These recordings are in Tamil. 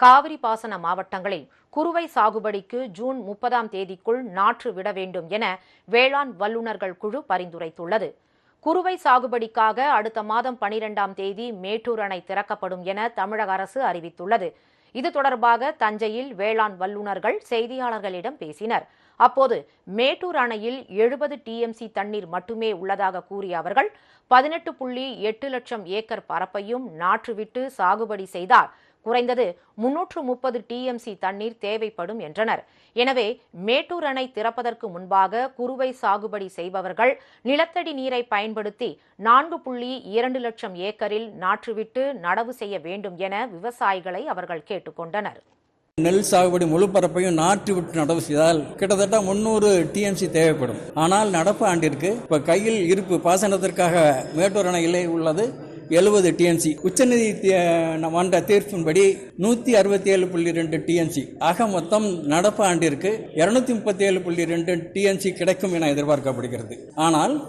காவிரி பாசன மாவட்டங்களில் குறுவை சாகுபடிக்கு ஜூன் முப்பதாம் தேதிக்குள் நாற்று விட வேண்டும் என வேளாண் வல்லுநர்கள் குழு பரிந்துரைத்துள்ளது. குறுவை சாகுபடிக்காக அடுத்த மாதம் பனிரெண்டாம் தேதி மேட்டூர் அணை திறக்கப்படும் என தமிழக அரசு அறிவித்துள்ளது. இது தொடர்பாக தஞ்சையில் வேளாண் வல்லுநர்கள் செய்தியாளர்களிடம் பேசினர். அப்போது மேட்டூர் அணையில் எழுபது டிஎம்சி தண்ணீர் மட்டுமே உள்ளதாக கூறிய அவர்கள் பதினெட்டு புள்ளி எட்டு லட்சம் ஏக்கர் பரப்பையும் நாற்றுவிட்டு சாகுபடி செய்தால் குறைந்தது முன்னூற்று முப்பது டிஎம்சி தண்ணீர் தேவைப்படும் என்றனர். எனவே மேட்டூர் அணை திறப்பதற்கு முன்பாக குறுவை சாகுபடி செய்பவர்கள் நிலத்தடி நீரை பயன்படுத்தி நான்கு புள்ளி இரண்டு லட்சம் ஏக்கரில் நாற்றுவிட்டு நடவு செய்ய வேண்டும் என விவசாயிகளை அவர்கள் கேட்டுக்கொண்டனர். நெல் சாகுபடி முழு பரப்பையும் நாற்று விட்டு நடவு செய்தால் கிட்டத்தட்ட முன்னூறு டிஎம்சி தேவைப்படும். ஆனால் நடப்பு ஆண்டிற்கு இப்போ கையில் இருப்பு பாசனத்திற்காக மேட்டூர் அணையிலே உள்ளது. எழுபது டிஎன்சி உச்சநீதி மன்ற தீர்ப்பின்படி நூற்றி அறுபத்தி ஏழு புள்ளி ரெண்டு டிஎன்சி ஆக மொத்தம் நடப்பு ஆண்டிற்கு இருநூத்தி முப்பத்தி ஏழு புள்ளி ரெண்டு டிஎன்சி கிடைக்கும் என எதிர்பார்க்கப்படுகிறது. ஆனால்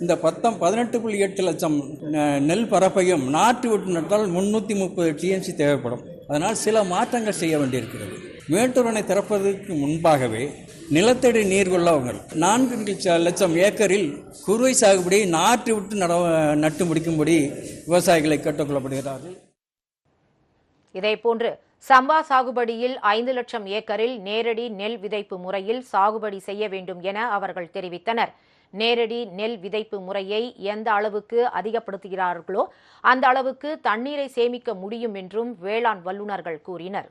இந்த பத்தம் பதினெட்டு புள்ளி எட்டு லட்சம் நெ- நெல் பரப்பையும் நாற்று விட்டு நட்டால் முன்னூற்றி முப்பது டிஎன்சி தேவைப்படும். அதனால் சில மாற்றங்கள் செய்ய வேண்டியிருக்கிறது. மேட்டூர் அணை திறப்பதற்கு முன்பாகவே நிலத்தடி நீர் உள்ளவங்கள் நான்கு லட்ச- லட்சம் ஏக்கரில் குறுவை சாகுபடி நாற்று விட்டு நட நட்டு முடிக்கும்படி விவசாயிகளை கேட்டுக்கொள்ளப்படுகிறார்கள். இதேபோன்று சம்பா சாகுபடியில் ஐந்து லட்சம் ஏக்கரில் நேரடி நெல் விதைப்பு முறையில் சாகுபடி செய்ய வேண்டும் என அவர்கள் தெரிவித்தனர். நேரடி நெல் விதைப்பு முறையை எந்த அளவுக்கு அதிகப்படுத்துகிறார்களோ அந்த அளவுக்கு தண்ணீரை சேமிக்க முடியும் என்றும் வேளாண் வல்லுநர்கள் கூறினர்.